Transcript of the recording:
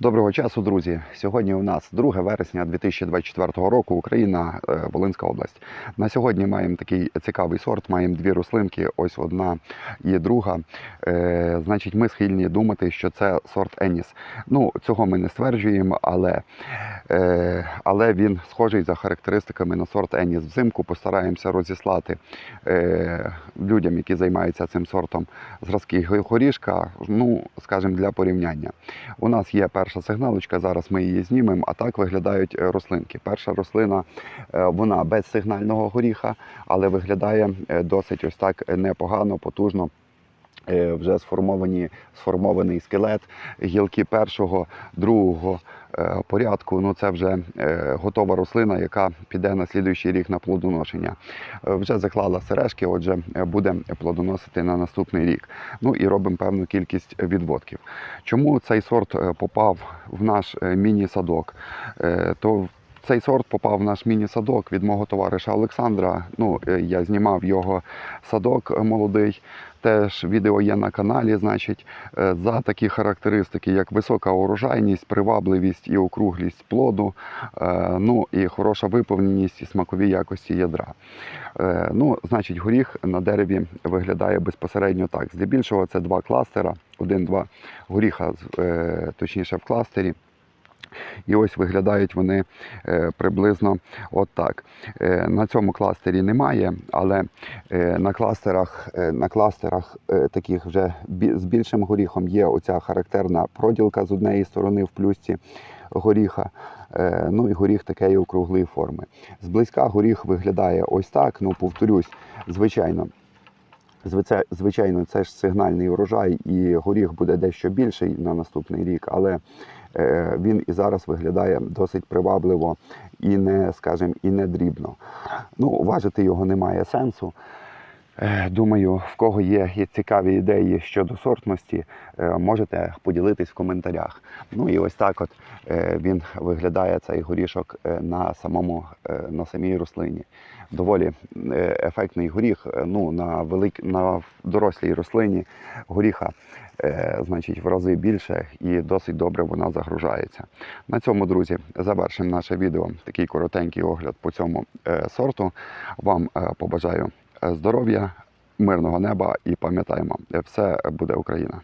Доброго часу, друзі. Сьогодні у нас 2 вересня 2024 року, Україна, е, Волинська область. На сьогодні маємо такий цікавий сорт. Маємо дві рослинки. Ось одна і друга. Е, значить, ми схильні думати, що це сорт Еніс. Ну, цього ми не стверджуємо, але, е, але він схожий за характеристиками на сорт Еніс. Взимку постараємося розіслати людям, які займаються цим сортом, зразки горішка. Ну, скажімо, для порівняння. У нас є перша сигналочка, зараз ми її знімемо, а так виглядають е, рослинки. Перша рослина, е, вона без сигнального горіха, але виглядає е, досить ось так непогано, потужно. Е, Вже сформовані, сформований скелет, гілки першого, другого е, порядку. Ну це вже е, готова рослина, яка піде на слідуючий рік на плодоношення. Вже заклала сережки, отже, буде плодоносити на наступний рік. Ну і робимо певну кількість відводків. Чому цей сорт попав в наш міні-садок? То цей сорт попав в наш міні-садок від мого товариша Олександра. Ну, е, я знімав його садок е, молодий. Теж відео є на каналі, значить, е, за такі характеристики, як висока урожайність, привабливість і округлість плоду, ну і хороша виповненість і смакові якості ядра. Ну, значить, горіх на дереві виглядає безпосередньо так. Здебільшого це два кластера, один-два горіха, точніше в кластері. І ось виглядають вони е, приблизно от так. Е, На цьому кластері немає, але е, на кластерах, на кластерах таких вже з більшим горіхом є оця характерна проділка з однієї сторони в плюсці горіха. Ну і горіх такої округлої форми. Зблизька горіх виглядає ось так. Ну, повторюсь, звичайно. Звичай- Звичайно, це ж сигнальний урожай, і горіх буде дещо більший на наступний рік, але е, він і зараз виглядає досить привабливо і не, скажімо, і не дрібно. Ну, важити його немає сенсу. Е, Думаю, в кого є, цікаві ідеї щодо сортності, е, можете поділитись в коментарях. Ну і ось так от е, він виглядає цей горішок на самому на самій рослині. Доволі ефектний горіх. Ну на велик, на дорослій рослині горіха, значить, в рази більше і досить добре вона загружається. На цьому, друзі, завершимо наше відео. Такий коротенький огляд по цьому сорту. Вам побажаю здоров'я, мирного неба і пам'ятаємо, е, все буде Україна.